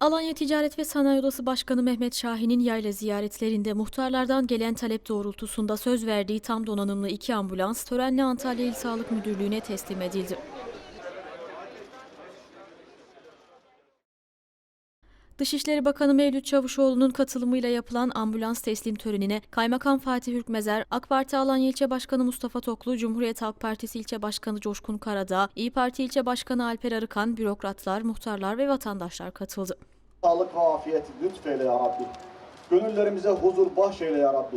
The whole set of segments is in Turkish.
Alanya Ticaret ve Sanayi Odası Başkanı Mehmet Şahin'in yayla ziyaretlerinde muhtarlardan gelen talep doğrultusunda söz verdiği tam donanımlı iki ambulans törenle Antalya İl Sağlık Müdürlüğü'ne teslim edildi. Dışişleri Bakanı Mevlüt Çavuşoğlu'nun katılımıyla yapılan ambulans teslim törenine Kaymakam Fatih Hürkmezer, AK Parti Alanya İlçe Başkanı Mustafa Toklu, Cumhuriyet Halk Partisi İlçe Başkanı Coşkun Karadağ, İyi Parti İlçe Başkanı Alper Arıkan, bürokratlar, muhtarlar ve vatandaşlar katıldı. Sağlık ve afiyet lütfeyle ya Rabbi. Gönüllerimize huzur bahşeyle ya Rabbi.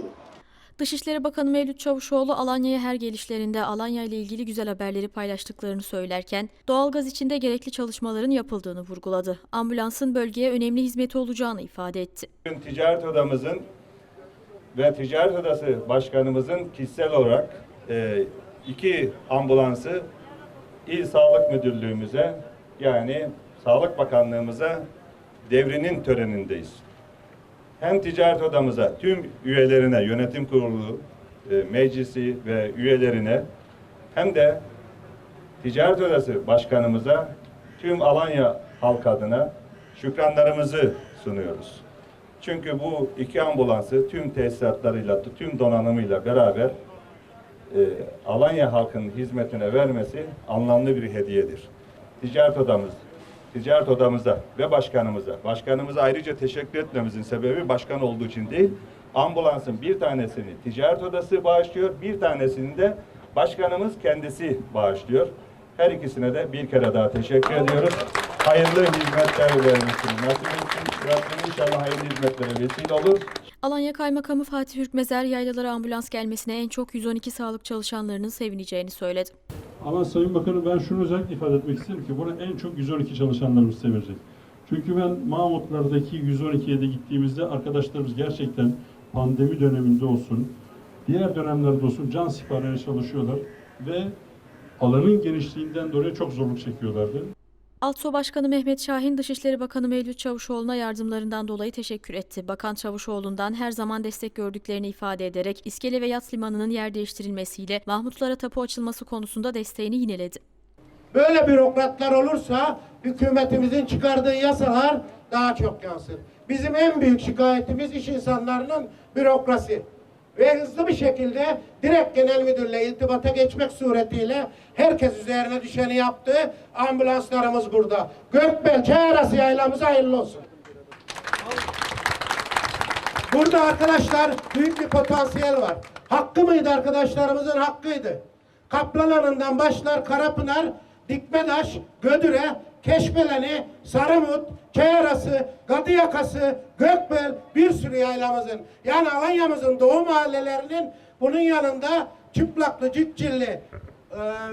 Dışişleri Bakanı Mevlüt Çavuşoğlu Alanya'ya her gelişlerinde Alanya ile ilgili güzel haberleri paylaştıklarını söylerken doğalgaz içinde gerekli çalışmaların yapıldığını vurguladı. Ambulansın bölgeye önemli hizmeti olacağını ifade etti. Bugün ticaret odamızın ve ticaret odası başkanımızın kişisel olarak e, iki ambulansı İl Sağlık Müdürlüğümüze yani Sağlık Bakanlığımıza devrinin törenindeyiz. Hem ticaret odamıza, tüm üyelerine, yönetim kurulu, e, meclisi ve üyelerine hem de Ticaret Odası Başkanımıza tüm Alanya halk adına şükranlarımızı sunuyoruz. Çünkü bu iki ambulansı tüm tesisatlarıyla, tüm donanımıyla beraber e, Alanya halkının hizmetine vermesi anlamlı bir hediyedir. Ticaret odamız, ticaret odamıza ve başkanımıza, başkanımıza ayrıca teşekkür etmemizin sebebi başkan olduğu için değil, ambulansın bir tanesini ticaret odası bağışlıyor, bir tanesini de başkanımız kendisi bağışlıyor. Her ikisine de bir kere daha teşekkür ediyoruz. Hayırlı hizmetler vermesini nasip etsin. Rabbim inşallah hayırlı hizmetlere vesile olur. Alanya Kaymakamı Fatih Hürkmezer yaylalara ambulans gelmesine en çok 112 sağlık çalışanlarının sevineceğini söyledi. Ama Sayın Bakanım ben şunu özellikle ifade etmek isterim ki bunu en çok 112 çalışanlarımız sevilecek. Çünkü ben Mahmutlardaki 112'ye de gittiğimizde arkadaşlarımız gerçekten pandemi döneminde olsun, diğer dönemlerde olsun can siparişine çalışıyorlar ve alanın genişliğinden dolayı çok zorluk çekiyorlardı. Altso Başkanı Mehmet Şahin, Dışişleri Bakanı Mevlüt Çavuşoğlu'na yardımlarından dolayı teşekkür etti. Bakan Çavuşoğlu'ndan her zaman destek gördüklerini ifade ederek İskele ve Yat Limanı'nın yer değiştirilmesiyle Mahmutlara tapu açılması konusunda desteğini yineledi. Böyle bürokratlar olursa hükümetimizin çıkardığı yasalar daha çok yansır. Bizim en büyük şikayetimiz iş insanlarının bürokrasi. Ve hızlı bir şekilde direkt genel müdürle iltibata geçmek suretiyle herkes üzerine düşeni yaptı. Ambulanslarımız burada. Gökbel Çayarası yaylamız hayırlı olsun. Burada arkadaşlar büyük bir potansiyel var. Hakkı mıydı arkadaşlarımızın hakkıydı. Kaplalanından başlar Karapınar, Dikmedaş, Gödüre, Keşbeleni, Sarımut, Çayarası, Gadıyakası, Gökbel bir sürü yaylamızın yani Alanya'mızın doğu mahallelerinin bunun yanında Çıplaklı, Cikcilli e,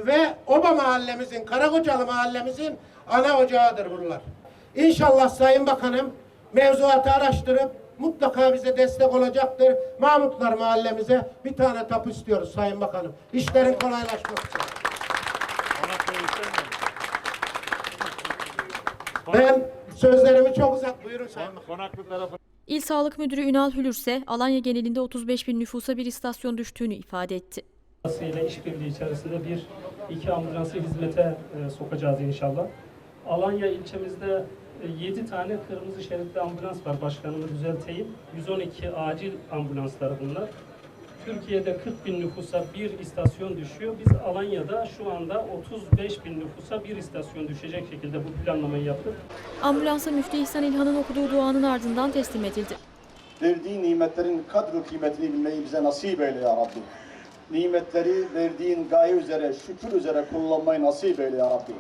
ve Oba mahallemizin, Karakocalı mahallemizin ana ocağıdır bunlar. İnşallah Sayın Bakanım mevzuatı araştırıp mutlaka bize destek olacaktır. Mahmutlar mahallemize bir tane tapu istiyoruz Sayın Bakanım. İşlerin kolaylaşması Ben sözlerimi çok uzat. Buyurun Sayın Bakanım. İl Sağlık Müdürü Ünal Hülür ise Alanya genelinde 35 bin nüfusa bir istasyon düştüğünü ifade etti. ile işbirliği içerisinde bir iki ambulansı hizmete e, sokacağız inşallah. Alanya ilçemizde 7 tane kırmızı şeritli ambulans var başkanımı düzelteyim. 112 acil ambulanslar bunlar. Türkiye'de 40 bin nüfusa bir istasyon düşüyor. Biz Alanya'da şu anda 35 bin nüfusa bir istasyon düşecek şekilde bu planlamayı yaptık. Ambulansa Müftü İhsan İlhan'ın okuduğu duanın ardından teslim edildi. Verdiğin nimetlerin kadru kıymetini bilmeyi bize nasip eyle ya Rabbi. Nimetleri verdiğin gaye üzere, şükür üzere kullanmayı nasip eyle ya Rabbi.